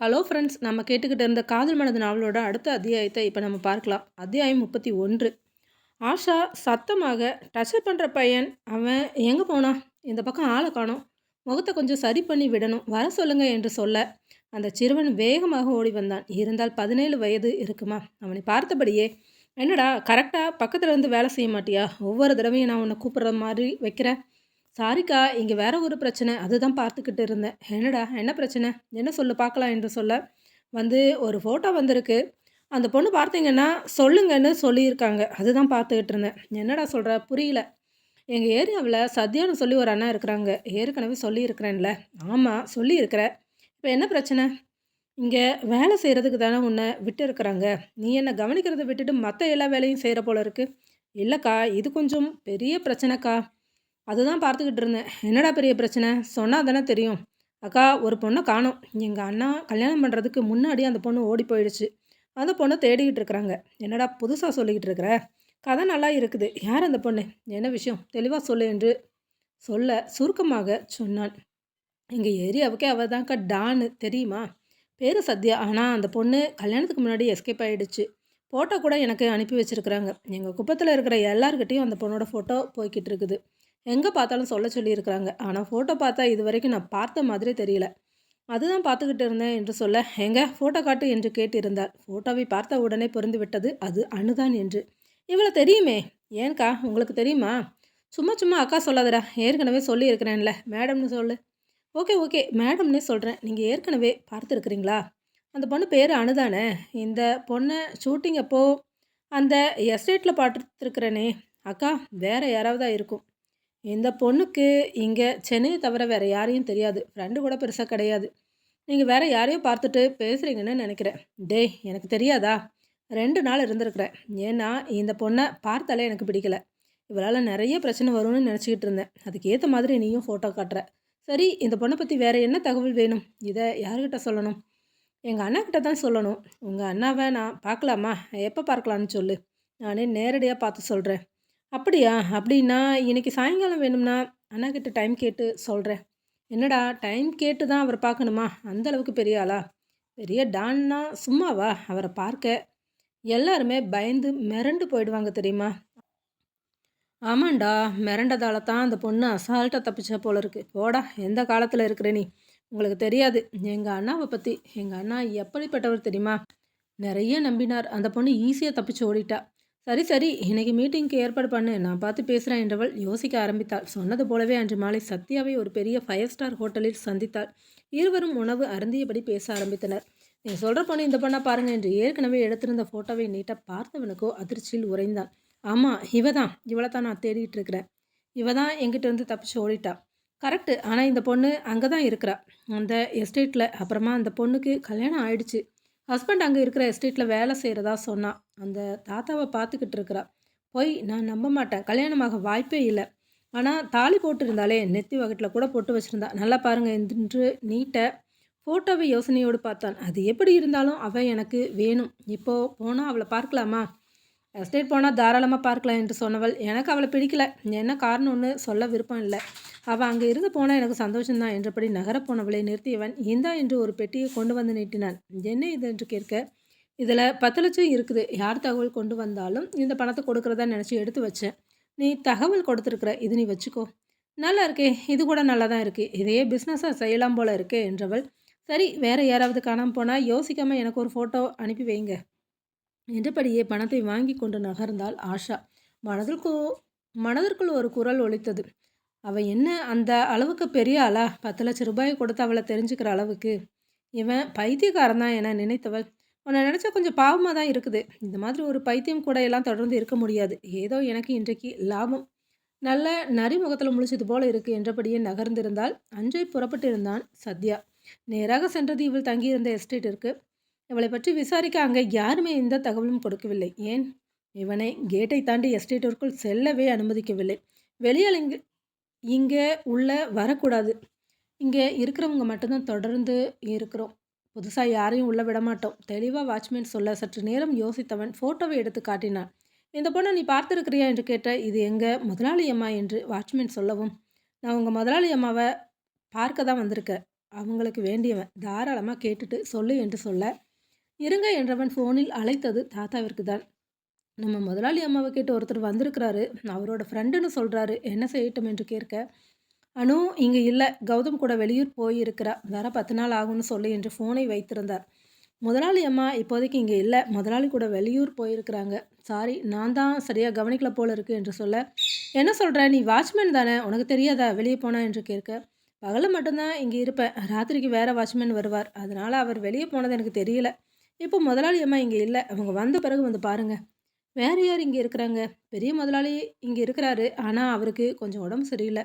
Hello friends நம்ம கேட்டுக்கிட்டு இருந்த காதல் மனது நாவலோட அடுத்த அத்தியாயத்தை இப்போ நம்ம பார்க்கலாம். அத்தியாயம் முப்பத்தி ஒன்று. ஆஷா சத்தமாக டச்சர் பண்ணுற பையன் அவன் எங்கே போனான் இந்த பக்கம் ஆளை காணோம். முகத்தை கொஞ்சம் சரி பண்ணி விடணும். வர சொல்லுங்க என்று சொல்ல அந்த சிறுவன் வேகமாக ஓடி வந்தான். இருந்தால் பதினேழு வயது இருக்குமா? அவனை பார்த்தபடியே என்னடா கரெக்டாக பக்கத்தில் இருந்து வேலை செய்ய மாட்டியா? ஒவ்வொரு தடவையும் நான் உன்னை கூப்பிட்ற மாதிரி வைக்கிறேன். சாரிக்கா இங்கே வேற ஒரு பிரச்சனை. அதுதான் பார்த்துக்கிட்டு இருந்தேன். என்னடா என்ன பிரச்சனை? என்ன சொல்லு பார்க்கலாம் என்று சொல்ல வந்து ஒரு ஃபோட்டோ வந்திருக்கு. அந்த பொண்ணு பார்த்தீங்கன்னா சொல்லுங்கன்னு சொல்லியிருக்காங்க. அதுதான் பார்த்துக்கிட்டு இருந்தேன். என்னடா சொல்கிற புரியல. எங்கள் ஏரியாவில் சத்யான்னு சொல்லி ஒரு அண்ணா இருக்கிறாங்க. ஏற்கனவே சொல்லியிருக்கிறேன்ல. ஆமாம் சொல்லியிருக்கிற. இப்போ என்ன பிரச்சனை? இங்கே வேலை செய்கிறதுக்கு தானே உன்னை விட்டு இருக்கிறாங்க நீ என்னை கவனிக்கிறத விட்டுட்டு மற்ற எல்லா வேலையும் செய்கிற போல இருக்குது இல்லைக்கா இது கொஞ்சம் பெரிய பிரச்சனைக்கா. அதுதான் பார்த்துக்கிட்டு இருந்தேன். என்னடா பெரிய பிரச்சனை? சொன்னால் தானே தெரியும். அக்கா ஒரு பொண்ணை காணும். எங்கள் அண்ணா கல்யாணம் பண்ணுறதுக்கு முன்னாடி அந்த பொண்ணு ஓடி போயிடுச்சு. அந்த பொண்ணை தேடிக்கிட்டு இருக்கிறாங்க. என்னடா புதுசாக சொல்லிக்கிட்டு இருக்கிற? கதை நல்லா இருக்குது. யார் அந்த பொண்ணு? என்ன விஷயம்? தெளிவாக சொல்லு என்று சொல்ல சுருக்கமாக சொன்னான். எங்கள் ஏரியாவுக்கே அவள் தான்க்கா டான்னு தெரியுமா? பேர் சத்யா. ஆனால் அந்த பொண்ணு கல்யாணத்துக்கு முன்னாடி எஸ்கேப் ஆகிடுச்சு ஃபோட்டோ கூட எனக்கு அனுப்பி வச்சுருக்குறாங்க. எங்கள் குப்பத்தில் இருக்கிற எல்லாருக்கிட்டேயும் அந்த பொண்ணோட ஃபோட்டோ போய்கிட்டு இருக்குது. எங்கே பார்த்தாலும் சொல்ல சொல்லியிருக்கிறாங்க. ஆனால் ஃபோட்டோ பார்த்தா இது வரைக்கும் நான் பார்த்த மாதிரி தெரியல. அதுதான் பார்த்துக்கிட்டு இருந்தேன் என்று சொல்ல எங்க ஃபோட்டோ காட்டு? என்று கேட்டிருந்தார். ஃபோட்டோவை பார்த்த உடனே பொருந்து விட்டது. அது அணுதான் என்று. இவ்வளோ தெரியுமே. ஏன்க்கா உங்களுக்கு தெரியுமா? சும்மா சும்மா அக்கா சொல்லாதடா. ஏற்கனவே சொல்லியிருக்கிறேன்ல. மேடம்னு சொல்லு. Okay okay. மேடம்னே சொல்கிறேன் நீங்கள் ஏற்கனவே பார்த்துருக்குறீங்களா? அந்த பொண்ணு பேர் அணுதானே இந்த பொண்ணை ஷூட்டிங் அப்போது அந்த எஸ்டேட்டில் பார்த்துருக்குறேனே. அக்கா வேறு யாராவதா இருக்கும். இந்த பொண்ணுக்கு இங்கே சென்னையை தவிர வேறு யாரையும் தெரியாது. ஃப்ரெண்டு கூட பெருசாக கிடையாது. நீங்கள் வேறு யாரையும் பார்த்துட்டு பேசுகிறீங்கன்னு நினைக்கிறேன். டேய் எனக்கு தெரியாதா? ரெண்டு நாள் இருந்திருக்கிறேன். ஏன்னா இந்த பொண்ணை பார்த்தாலே எனக்கு பிடிக்கல. இவளால் நிறைய பிரச்சனை வரும்னு நினச்சிக்கிட்டு இருந்தேன். அதுக்கு ஏற்ற மாதிரி நீயும் ஃபோட்டோ காட்டுற. சரி இந்த பொண்ணை பற்றி வேறு என்ன தகவல் வேணும்? இதை யார்கிட்ட சொல்லணும்? எங்கள் அண்ணாக்கிட்ட தான் சொல்லணும். உங்கள் அண்ணாவை நான் பார்க்கலாமா? எப்போ பார்க்கலான்னு சொல்லு. நானே நேரடியாக பார்த்து சொல்கிறேன் அப்படியா? அப்படின்னா இன்னைக்கு சாயங்காலம் வேணும்னா அண்ணாக்கிட்ட டைம் கேட்டு சொல்கிறேன் என்னடா டைம் கேட்டு தான் அவரை பார்க்கணுமா? அந்த அளவுக்கு பெரிய ஆளா? பெரிய டான்னா சும்மாவா? அவரை பார்க்க எல்லாருமே பயந்து மிரண்டு போயிடுவாங்க தெரியுமா? ஆமாண்டா மிரண்டதால தான் அந்த பொண்ணு அசால்ட்டாக தப்பிச்சா போல இருக்கு. போடா எந்த காலத்தில் இருக்கிற நீ? உங்களுக்கு தெரியாது. எங்கள் அண்ணாவை பற்றி எங்கள் அண்ணா எப்படிப்பட்டவர் தெரியுமா? நிறைய நம்பினார். அந்த பொண்ணு ஈஸியாக தப்பிச்சு ஓடிட்டா. சரி சரி இன்னைக்கு மீட்டிங்க்கு ஏற்பாடு பண்ணு. நான் பார்த்து பேசுகிறேன் என்றவள் யோசிக்க ஆரம்பித்தாள். சொன்னது போலவே அன்று மாலை சத்யாவை ஒரு பெரிய ஃபைவ் ஸ்டார் ஹோட்டலில் சந்தித்தாள். இருவரும் உணவு அருந்தியபடி பேச ஆரம்பித்தனர். நீ சொல்கிற பொண்ணு இந்த பொண்ணை பாருங்க என்று ஏற்கனவே எடுத்திருந்த ஃபோட்டோவை நீட்டாக பார்த்தவனுக்கோ அதிர்ச்சியில் உறைந்தான் ஆமாம் இவ தான் இவளை தான் நான் தேடிட்டு இருக்கிறேன். இவ தான் எங்கிட்ட இருந்து தப்பிச்சு ஓடிட்டா. கரெக்டு ஆனால் இந்த பொண்ணு அங்கே தான் இருக்கிறா. அந்த எஸ்டேட்டில் அப்புறமா அந்த பொண்ணுக்கு கல்யாணம் ஆயிடுச்சு. ஹஸ்பண்ட் அங்கே இருக்கிற எஸ்டேட்டில் வேலை செய்கிறதா சொன்னான் அந்த தாத்தாவை பார்த்துக்கிட்டு இருக்கிறா. போய் நான் நம்ப மாட்டேன். கல்யாணமாக வாய்ப்பே இல்லை. ஆனால் தாலி போட்டிருந்தாலே நெத்தி வகட்டில் கூட போட்டு வச்சுருந்தா. நல்லா பாருங்கள் என்று நீட்ட ஃபோட்டோவை யோசனையோடு பார்த்தான். அது எப்படி இருந்தாலும் அவள் எனக்கு வேணும். இப்போது போனால் அவளை பார்க்கலாமா? எஸ்டேட் போனால் தாராளமாக பார்க்கலாம் என்று சொன்னவள் எனக்கு அவளை பிடிக்கல. என்ன காரணம் ஒன்று சொல்ல விருப்பம் இல்லை. அவள் அங்கே இருந்து போனால் எனக்கு சந்தோஷம்தான் என்றபடி நகரப்போனவளை நிறுத்தியவன் இந்தா என்று ஒரு பெட்டியை கொண்டு வந்து நீட்டினான். என்ன இது என்று கேட்க இதில் பத்து லட்சம் இருக்குது. யார் தகவல் கொண்டு வந்தாலும் இந்த பணத்தை கொடுக்குறதா நினச்சி எடுத்து வச்சேன். நீ தகவல் கொடுத்துருக்குற இது நீ வச்சுக்கோ. நல்லா இருக்கே. இது கூட நல்லா தான் இருக்குது இதையே பிஸ்னஸாக செய்யலாம் போல இருக்கே என்றவள் சரி வேறு யாராவது காணாமல் போனால் யோசிக்காமல் எனக்கு ஒரு ஃபோட்டோ அனுப்பி வைங்க. என்றபடியே பணத்தை வாங்கி கொண்டு நகர்ந்தாள் ஆஷா. மனதிற்கோ மனதிற்குள் ஒரு குரல் ஒழித்தது அவள் என்ன அந்த அளவுக்கு பெரிய ஆளா? பத்து லட்சம் ரூபாய் கொடுத்து அவளை தெரிஞ்சுக்கிற அளவுக்கு. இவன் பைத்தியக்காரன் தான் என நினைத்தவள். உன்னை நினச்சா கொஞ்சம் பாவமாக தான் இருக்குது. இந்த மாதிரி ஒரு பைத்தியம் கூட எல்லாம் தொடர்ந்து இருக்க முடியாது. ஏதோ எனக்கு இன்றைக்கு லாபம். நல்ல நரிமுகத்தில் முழிச்சது போல இருக்கு என்றபடியே நகர்ந்திருந்தால் அன்றை புறப்பட்டிருந்தான் சத்யா. நேராக சென்றது இவள் தங்கியிருந்த எஸ்டேட்டிற்கு. இவளை பற்றி விசாரிக்க அங்கே யாருமே எந்த தகவலும் கொடுக்கவில்லை. ஏன்? இவனை கேட்டை தாண்டி எஸ்டேட்டிற்குள் செல்லவே அனுமதிக்கவில்லை. வெளியால் இங்கே இங்கே உள்ள வரக்கூடாது. இங்கே இருக்கிறவங்க மட்டும்தான் தொடர்ந்து இருக்கிறோம். புதுசாக யாரையும் உள்ளே விட மாட்டோம். தெளிவாக வாட்ச்மேன் சொல்ல சற்று நேரம் யோசித்தவன் ஃபோட்டோவை எடுத்து காட்டினான். இந்த பொண்ணை நீ பார்த்துருக்கிறியா என்று கேட்ட இது எங்கள் முதலாளி அம்மா என்று வாட்ச்மேன் சொல்லவும் நான் உங்கள் முதலாளி அம்மாவை பார்க்க தான் வந்திருக்கேன். அவங்களுக்கு வேண்டியவன். தாராளமாக கேட்டுட்டு சொல்லு என்று சொல்ல இருங்க என்றவன் ஃபோனில் அழைத்தது தாத்தாவிற்கு தான். நம்ம முதலாளி அம்மாவை கேட்டு ஒருத்தர் வந்திருக்கிறாரு. அவரோட ஃப்ரெண்டுன்னு சொல்கிறாரு என்ன செய்யட்டும் என்று கேட்க அனு இங்கே இல்லை. கௌதம் கூட வெளியூர் போயிருக்கிறா. வர பத்து நாள் ஆகும்னு சொல்லி என்று ஃபோனை வைத்திருந்தார். முதலாளி அம்மா இப்போதைக்கு இங்கே இல்லை. முதலாளி கூட வெளியூர் போயிருக்கிறாங்க. சாரி நான் தான் சரியாக கவனிக்கல போல இருக்கு என்று சொல்ல என்ன சொல்கிற நீ வாட்ச்மேன் தானே? உனக்கு தெரியாதா? வெளியே போனா என்று கேட்க பகலில் மட்டும்தான் இங்கே இருப்பேன். ராத்திரிக்கு வேறு வாட்ச்மேன் வருவார். அதனால் அவர் வெளியே போனது எனக்கு தெரியல. இப்போ முதலாளி அம்மா இங்கே இல்லை. அவங்க வந்த பிறகு வந்து பாருங்கள் வேறு யார் இங்கே இருக்கிறாங்க? பெரிய முதலாளி இங்கே இருக்கிறாரு. ஆனால் அவருக்கு கொஞ்சம் உடம்பு சரியில்லை.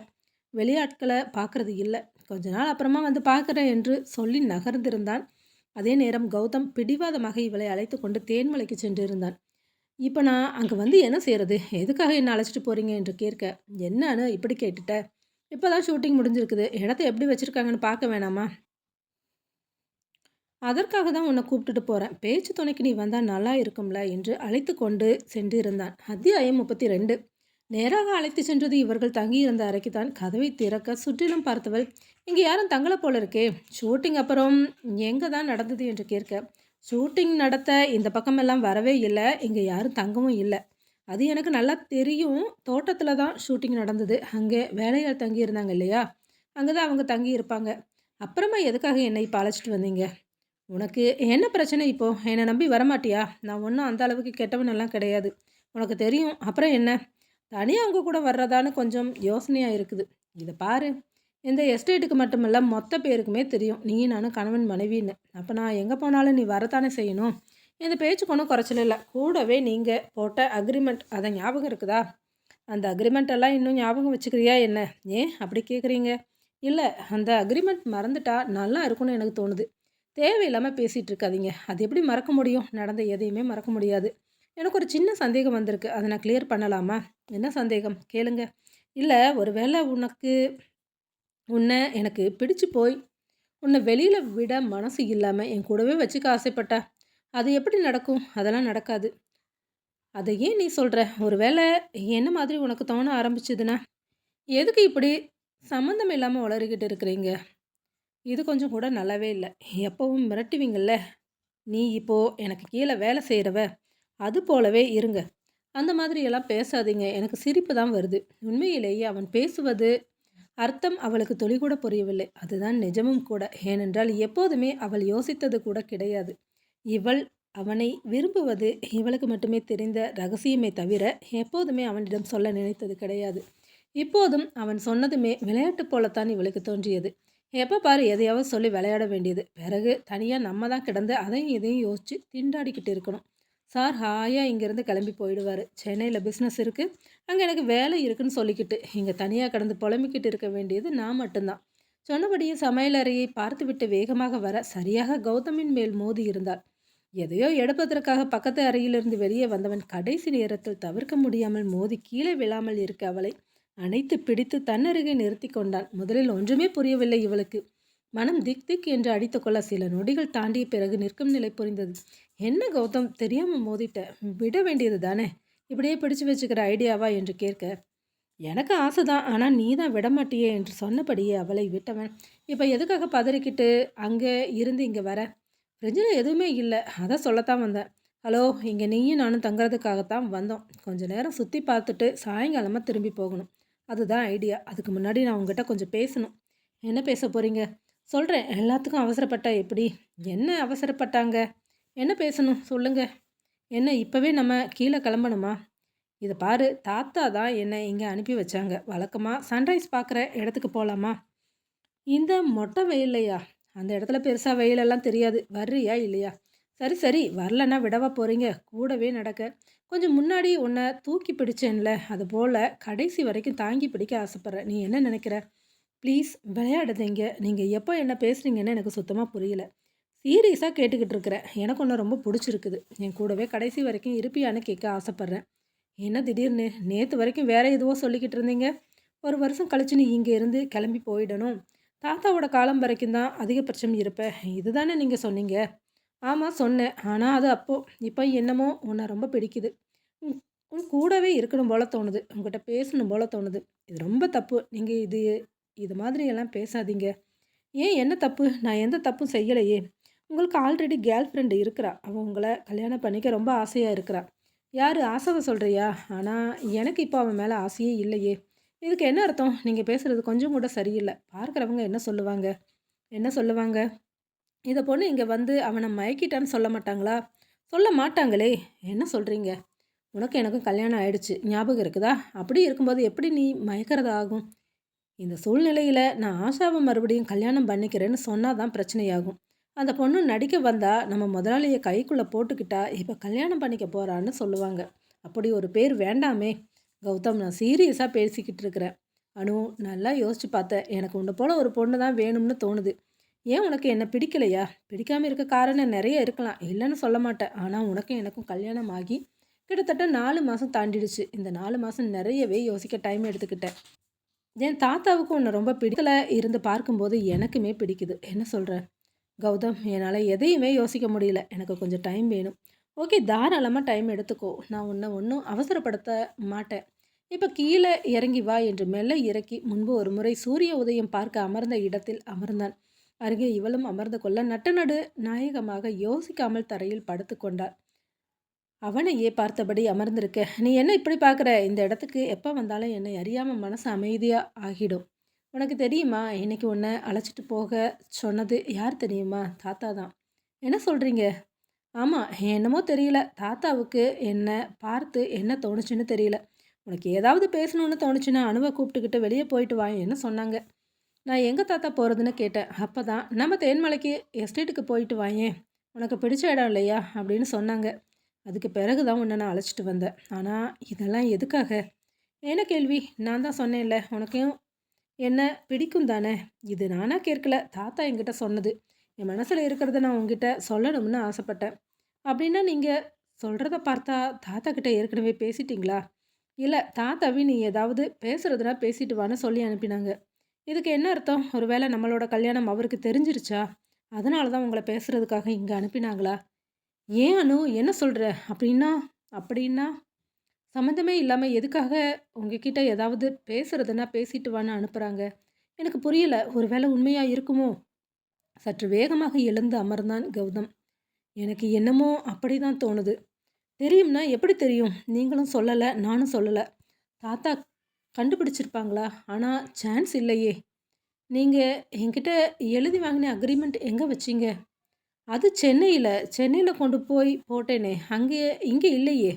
வெளியாட்களை பார்க்கறது இல்லை. கொஞ்ச நாள் அப்புறமா வந்து பார்க்குறேன் என்று சொல்லி நகர்ந்திருந்தான். அதே நேரம் கௌதம் பிடிவாதமாக இவளை அழைத்து கொண்டு தேன்மலைக்கு சென்றிருந்தான். இப்போ நான் அங்கே வந்து என்ன செய்கிறது எதுக்காக என்ன அழைச்சிட்டு போகிறீங்க என்று கேட்க என்னன்னு இப்படி கேட்டுட்ட? இப்போ தான் ஷூட்டிங் முடிஞ்சிருக்குது. இடத்த எப்படி வச்சுருக்காங்கன்னு பார்க்க வேணாமா? அதற்காக தான் உன்னை கூப்பிட்டுட்டு போகிறேன் பேச்சு துணைக்கு நீ வந்தால் நல்லா இருக்கும்ல என்று அழைத்து கொண்டு சென்றிருந்தான். அத்தியாயம் முப்பத்தி ரெண்டு நேராக அழைத்து சென்றது இவர்கள் தங்கியிருந்த அறைக்கு தான். கதவை திறக்க சுற்றிலும் பார்த்தவள் இங்கே யாரும் தங்கலை போல இருக்கே. ஷூட்டிங் அப்புறம் எங்கே தான் நடந்தது? என்று கேட்க ஷூட்டிங் நடத்த இந்த பக்கமெல்லாம் வரவே இல்லை. இங்கே யாரும் தங்கவும் இல்லை. அது எனக்கு நல்லா தெரியும். தோட்டத்தில் தான் ஷூட்டிங் நடந்தது. அங்கே வேலையால் தங்கியிருந்தாங்க இல்லையா? அங்கே தான் அவங்க தங்கி இருப்பாங்க அப்புறமா எதுக்காக என்னை இப்போ அழைச்சிட்டு வந்தீங்க? உனக்கு என்ன பிரச்சனை இப்போது என்னை நம்பி வரமாட்டியா? நான் ஒன்றும் அந்த அளவுக்கு கெட்டவனெல்லாம் கிடையாது. உனக்கு தெரியும். அப்புறம் என்ன? தனியாக அவங்க கூட வர்றதான்னு கொஞ்சம் யோசனையாக இருக்குது. இதை பாரு. இந்த எஸ்டேட்டுக்கு மட்டுமல்ல மொத்த பேருக்குமே தெரியும். நீ நானும் கணவன் மனைவின்னு. அப்போ நான் எங்கே போனாலும் நீ வரத்தானே செய்யணும்? இந்த பேச்சுக்கு ஒன்றும் குறைச்சல இல்லை. கூடவே நீங்கள் போட்ட அக்ரிமெண்ட் அதை ஞாபகம் இருக்குதா? அந்த அக்ரிமெண்ட் எல்லாம் இன்னும் ஞாபகம் வச்சுக்கிறியா என்ன? ஏன் அப்படி கேட்குறீங்க இல்லை அந்த அக்ரிமெண்ட் மறந்துட்டா நல்லா இருக்கும்னு எனக்கு தோணுது. தேவையில்லாமல் பேசிகிட்டு இருக்காதீங்க அது எப்படி மறக்க முடியும்? நடந்த எதையுமே மறக்க முடியாது. எனக்கு ஒரு சின்ன சந்தேகம் வந்திருக்கு. அதை நான் கிளியர் பண்ணலாமா? என்ன சந்தேகம்? கேளுங்க. இல்லை ஒரு வேளை உனக்கு உன்னை எனக்கு பிடிச்சு போய் உன்னை வெளியில் விட மனசு இல்லாமல் என் கூடவே வச்சுக்க ஆசைப்பட்டா அது எப்படி நடக்கும்? அதெல்லாம் நடக்காது. அதை ஏன் நீ சொல்கிற ஒரு வேளை என்ன மாதிரி உனக்கு தோண ஆரம்பிச்சதுன்னா எதுக்கு இப்படி சம்மந்தம் இல்லாமல் வளரிக்கிட்டு இருக்கிறீங்க? இது கொஞ்சம் கூட நல்லாவே இல்லை. எப்பவும் மிரட்டுவீங்கள்ல. நீ இப்போது எனக்கு கீழே வேலை செய்கிறவ அது போலவே இருங்க. அந்த மாதிரியெல்லாம் பேசாதீங்க. எனக்கு சிரிப்பு தான் வருது. உண்மையிலேயே அவன் பேசுவது அர்த்தம் அவளுக்கு தொழிகூட புரியவில்லை. அதுதான் நிஜமும் கூட. ஏனென்றால் எப்போதுமே அவள் யோசித்தது கூட கிடையாது. இவள் அவனை விரும்புவது இவளுக்கு மட்டுமே தெரிந்த ரகசியமே தவிர எப்போதுமே அவனிடம் சொல்ல நினைத்தது கிடையாது. இப்போதும் அவன் சொன்னதுமே விளையாட்டு போலத்தான் இவளுக்கு தோன்றியது. எப்போ பாரு எதையாவது சொல்லி விளையாட வேண்டியது. பிறகு தனியாக நம்ம தான் கிடந்து அதையும் இதையும் யோசித்து திண்டாடிக்கிட்டு இருக்கணும். சார் ஹாயாக இங்கேருந்து கிளம்பி போயிடுவார். சென்னையில் பிஸ்னஸ் இருக்குது அங்கே எனக்கு வேலை இருக்குன்னு சொல்லிக்கிட்டு இங்கே தனியாக கிடந்து புலம்பிக்கிட்டு இருக்க வேண்டியது நான் மட்டும்தான். சொன்னபடியே சமையலறையை பார்த்துவிட்டு வேகமாக வர சரியாக கௌதமின் மேல் மோதி இருந்தாள். எதையோ எடுப்பதற்காக பக்கத்து அறையிலிருந்து வெளியே வந்தவன் கடைசி நேரத்தில் தவிர்க்க முடியாமல் மோதி கீழே விழாமல் இருக்க அவளை அனைத்து பிடித்து தன்னருகே நிறுத்தி கொண்டான். முதலில் ஒன்றுமே புரியவில்லை இவளுக்கு. மனம் திக் திக் என்று அடித்துக்கொள்ள சில நொடிகள் தாண்டிய பிறகு நிற்கும் நிலை புரிந்தது. என்ன கௌதம்? தெரியாமல் மோதிட்ட. விட வேண்டியது தானே? இப்படியே பிடிச்சு வச்சுக்கிற ஐடியாவா? என்று கேட்க எனக்கு ஆசை தான் ஆனால் நீ தான் விடமாட்டியே என்று சொன்னபடியே அவளை விட்டவன் இப்போ எதுக்காக பதறிக்கிட்டு அங்கே இருந்து இங்கே வர? ஃப்ரிட்ஜில் எதுவுமே இல்லை. அதை சொல்லத்தான் வந்தேன். ஹலோ இங்கே நீயும் நானும் தங்குறதுக்காகத்தான் வந்தோம். கொஞ்சம் நேரம் சுற்றி பார்த்துட்டு சாயங்காலமாக திரும்பி போகணும். அதுதான் ஐடியா அதுக்கு முன்னாடி நான் உங்ககிட்ட கொஞ்சம் பேசணும். என்ன பேச போகிறீங்க சொல்கிறேன் எல்லாத்துக்கும் அவசரப்பட்டா எப்படி? என்ன அவசரப்பட்டாங்க? என்ன பேசணும்? சொல்லுங்கள் என்ன இப்போவே நம்ம கீழே கிளம்பணுமா? இதை பாரு தாத்தா தான் என்னை இங்கே அனுப்பி வச்சாங்க. வழக்கமாக சன்ரைஸ் பார்க்குற இடத்துக்கு போகலாமா இந்த மொட்டை வெயில்லையா? அந்த இடத்துல பெருசாக வெயிலெல்லாம் தெரியாது. வர்றியா இல்லையா? சரி சரி. வரலன்னா விடவா போகிறீங்க கூடவே நடக்க. கொஞ்சம் முன்னாடி உன்னை தூக்கி பிடிச்சேன்ல அது போல் கடைசி வரைக்கும் தாங்கி பிடிக்க ஆசைப்பட்றேன் நீ என்ன நினைக்கிற? ப்ளீஸ் விளையாடுதீங்க. நீங்கள் எப்போ என்ன பேசுகிறீங்கன்னு எனக்கு சுத்தமாக புரியல. சீரியஸாக கேட்டுக்கிட்டு இருக்கிறேன் எனக்கு ஒன்று ரொம்ப பிடிச்சிருக்குது. என் கூடவே கடைசி வரைக்கும் இருப்பியான்னு கேட்க ஆசைப்பட்றேன். என்ன திடீர்னு? நேற்று வரைக்கும் வேறு எதுவோ சொல்லிக்கிட்டு இருந்தீங்க. ஒரு வருஷம் கழிச்சு நீ இங்கே இருந்து கிளம்பி போயிடணும். தாத்தாவோட காலம் வரைக்கும் தான் அதிகபட்சம் இருப்பேன் இதுதானே நீங்கள் சொன்னீங்க? ஆமாம் சொன்னேன் ஆனால் அது அப்போது இப்போ என்னமோ உன்னை ரொம்ப பிடிக்குது உன் கூடவே இருக்கணும் போல தோணுது உங்ககிட்ட பேசணும் போல தோணுது இது ரொம்ப தப்பு நீங்கள் இது இது மாதிரி எல்லாம் பேசாதீங்க ஏன் என்ன தப்பு? நான் எந்த தப்பும் செய்யலையே! உங்களுக்கு ஆல்ரெடி கேர்ள் ஃப்ரெண்டு இருக்கிறா. அவன் உங்களை கல்யாணம் பண்ணிக்க ரொம்ப ஆசையாக இருக்கிறா. யார் ஆசவை சொல்கிறியா ஆனால் எனக்கு இப்போ அவன் மேலே ஆசையே இல்லையே! இதுக்கு என்ன அர்த்தம்? நீங்கள் பேசுகிறது கொஞ்சம் கூட சரியில்லை பார்க்குறவங்க என்ன சொல்லுவாங்க? என்ன சொல்லுவாங்க? இந்த பொண்ணு இங்கே வந்து அவனை மயக்கிட்டான்னு சொல்ல மாட்டாங்களா? சொல்ல மாட்டாங்களே! என்ன சொல்கிறீங்க உனக்கு எனக்கும் கல்யாணம் ஆயிடுச்சு. ஞாபகம் இருக்குதா? அப்படி இருக்கும்போது எப்படி நீ மயக்கிறதா ஆகும்? இந்த சூழ்நிலையில் நான் ஆஷாவை மறுபடியும் கல்யாணம் பண்ணிக்கிறேன்னு சொன்னால் தான் பிரச்சனையாகும். அந்த பொண்ணு நடிக்க வந்தால் நம்ம முதலாளியை கைக்குள்ளே போட்டுக்கிட்டா, இப்போ கல்யாணம் பண்ணிக்க போகிறான்னு சொல்லுவாங்க. அப்படி ஒரு பேர் வேண்டாமே! கௌதம் நான் சீரியஸாக பேசிக்கிட்டு இருக்கிறேன். அனு நல்லா யோசித்து பார்த்தேன். எனக்கு உன்னை போல் ஒரு பொண்ணு தான் வேணும்னு தோணுது. ஏன் உனக்கு என்னை பிடிக்கலையா? பிடிக்காமல் இருக்க காரணம் நிறைய இருக்கலாம். இல்லைன்னு சொல்ல மாட்டேன். ஆனால் உனக்கும் எனக்கும் கல்யாணம் ஆகி கிட்டத்தட்ட நாலு மாதம் தாண்டிடுச்சு. இந்த நாலு மாதம் நிறையவே யோசிக்க டைம் எடுத்துக்கிட்டேன். என் தாத்தாவுக்கும் உன்னை ரொம்ப பிடிக்கல இருந்து பார்க்கும்போது எனக்குமே பிடிக்குது. என்ன சொல்கிற கௌதம் என்னால் எதையுமே யோசிக்க முடியல. எனக்கு கொஞ்சம் டைம் வேணும். ஓகே தாராளமாக டைம் எடுத்துக்கோ. நான் உன்னை ஒன்றும் அவசரப்படுத்த மாட்டேன். இப்போ கீழே இறங்கி வா என்று மெல்ல இறக்கி முன்பு ஒரு முறை சூரிய உதயம் பார்க்க அமர்ந்த இடத்தில் அமர்ந்தான். அருகே இவளும் அமர்ந்து கொள்ள நட்டநடு நாயகமாக யோசிக்காமல் தரையில் படுத்து கொண்டாள். அவனையே பார்த்தபடி அமர்ந்திருக்க, "நீ என்ன இப்படி பார்க்குற? இந்த இடத்துக்கு எப்போ வந்தாலும் என்னை அறியாமல் மனசு அமைதியாக ஆகிடும். உனக்கு தெரியுமா? இன்னைக்கு உன்னை அழைச்சிட்டு போக சொன்னது யார் தெரியுமா? தாத்தா தான்." "என்ன சொல்கிறீங்க ஆமாம் என்னமோ தெரியல. தாத்தாவுக்கு என்னை பார்த்து என்ன தோணுச்சுன்னு தெரியல. உனக்கு ஏதாவது பேசணும்னு தோணுச்சுன்னா அணுவை கூப்பிட்டுக்கிட்டு வெளியே போயிட்டு என்ன சொன்னாங்க." நான் எங்கள் தாத்தா போகிறதுன்னு கேட்டேன். அப்போ தான் "நம்ம தேன்மலைக்கு எஸ்டேட்டுக்கு போயிட்டு வாயேன். உனக்கு பிடிச்ச இடம் இல்லையா?" அப்படின்னு சொன்னாங்க. அதுக்கு பிறகு தான் உன்னை நான் அழைச்சிட்டு வந்தேன். ஆனால் இதெல்லாம் எதுக்காக? என்ன கேள்வி? நான் தான் சொன்னேன்ல, உனக்கும் என்ன பிடிக்கும் தானே? இது நானாக கேட்கல. தாத்தா என்கிட்ட சொன்னது. என் மனசில் இருக்கிறத நான் உங்ககிட்ட சொல்லணும்னு ஆசைப்பட்டேன். அப்படின்னா நீங்கள் சொல்கிறத பார்த்தா தாத்தா கிட்ட ஏற்கனவே பேசிட்டீங்களா? இல்லை தாத்தாவே நீ ஏதாவது பேசுகிறதுனா பேசிட்டு வான்னு சொல்லி அனுப்பினாங்க. இதுக்கு என்ன அர்த்தம்? ஒருவேளை நம்மளோட கல்யாணம் அவருக்கு தெரிஞ்சிருச்சா? அதனால தான் உங்களை பேசுகிறதுக்காக இங்கே அனுப்பினாங்களா? ஏன் அனு என்ன சொல்கிற அப்படின்னா அப்படின்னா சம்மந்தமே இல்லாமல் எதுக்காக உங்ககிட்ட ஏதாவது பேசுகிறதுனா பேசிட்டு வான்னு அனுப்புகிறாங்க எனக்கு புரியல. ஒருவேளை உண்மையாக இருக்குமோ? சற்று வேகமாக எழுந்து அமர்ந்தான் கௌதம். எனக்கு என்னமோ அப்படி தான் தோணுது. தெரியும்னா எப்படி தெரியும்? நீங்களும் சொல்லலை நானும் சொல்லலை தாத்தா கண்டுபிடிச்சிருப்பாங்களா? ஆனால் சான்ஸ் இல்லையே! நீங்கள் என்கிட்ட எழுதி வாங்கின அக்ரீமெண்ட் எங்கே வச்சீங்க? அது சென்னையில் சென்னையில் கொண்டு போய் போட்டேனே! அங்கே இங்கே இல்லையே!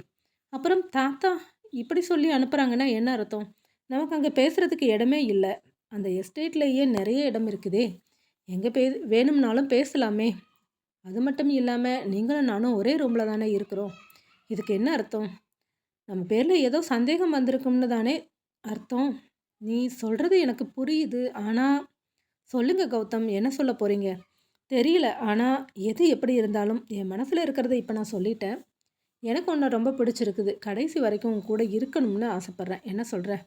அப்புறம் தாத்தா இப்படி சொல்லி அனுப்புகிறாங்கன்னா என்ன அர்த்தம்? நமக்கு அங்கே பேசுகிறதுக்கு இடமே இல்லை அந்த எஸ்டேட்லேயே நிறைய இடம் இருக்குதே! எங்கே பே வேணும்னாலும் பேசலாமே! அது மட்டும் இல்லாமல் நீங்களும் நானும் ஒரே ரூமில் தானே இருக்கிறோம். இதுக்கு என்ன அர்த்தம்? நம்ம பேரில் ஏதோ சந்தேகம் வந்திருக்கும்னு தானே அர்த்தம்? நீ சொல்கிறது எனக்கு புரியுது. ஆனால் சொல்லுங்கள் கௌதம். என்ன சொல்ல போகிறீங்க தெரியல. ஆனால் எது எப்படி இருந்தாலும் என் மனசில் இருக்கிறத இப்போ நான் சொல்லிட்டேன். எனக்கு ஒன்று ரொம்ப பிடிச்சிருக்குது. கடைசி வரைக்கும் உன் கூட இருக்கணும்னு ஆசைப்பட்றேன் என்ன சொல்கிறேன்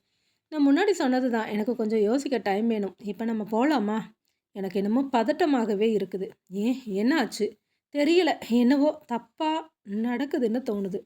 நான் முன்னாடி சொன்னது தான். எனக்கு கொஞ்சம் யோசிக்க டைம் வேணும். இப்போ நம்ம போகலாமா எனக்கு என்னமோ பதட்டமாகவே இருக்குது. ஏன்? என்ன ஆச்சு? தெரியல. என்னவோ தப்பாக நடக்குதுன்னு தோணுது.